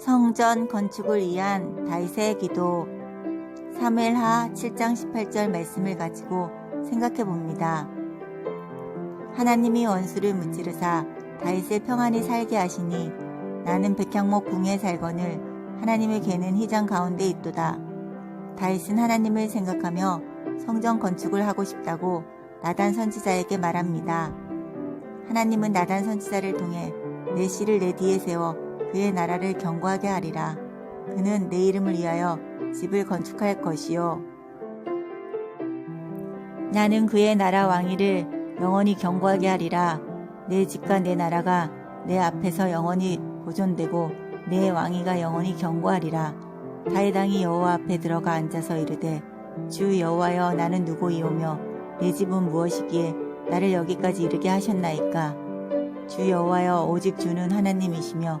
성전 건축을 위한 다윗의 기도 사무엘하 7장 18절 말씀을 가지고 생각해 봅니다. 하나님이 원수를 무찌르사 다윗을 평안히 살게 하시니 나는 백향목 궁에 살거늘 하나님의 개는 휘장 가운데 있도다. 다윗은 하나님을 생각하며 성전 건축을 하고 싶다고 나단 선지자에게 말합니다. 하나님은 나단 선지자를 통해 내 씨를 내 뒤에 세워 그의 나라를 견고하게 하리라. 그는 내 이름을 위하여 집을 건축할 것이요. 나는 그의 나라 왕위를 영원히 견고하게 하리라. 내 집과 내 나라가 내 앞에서 영원히 보존되고 내 왕위가 영원히 견고하리라. 다윗 왕이 여호와 앞에 들어가 앉아서 이르되 주 여호와여 나는 누구이오며 내 집은 무엇이기에 나를 여기까지 이르게 하셨나이까 주 여호와여 오직 주는 하나님이시며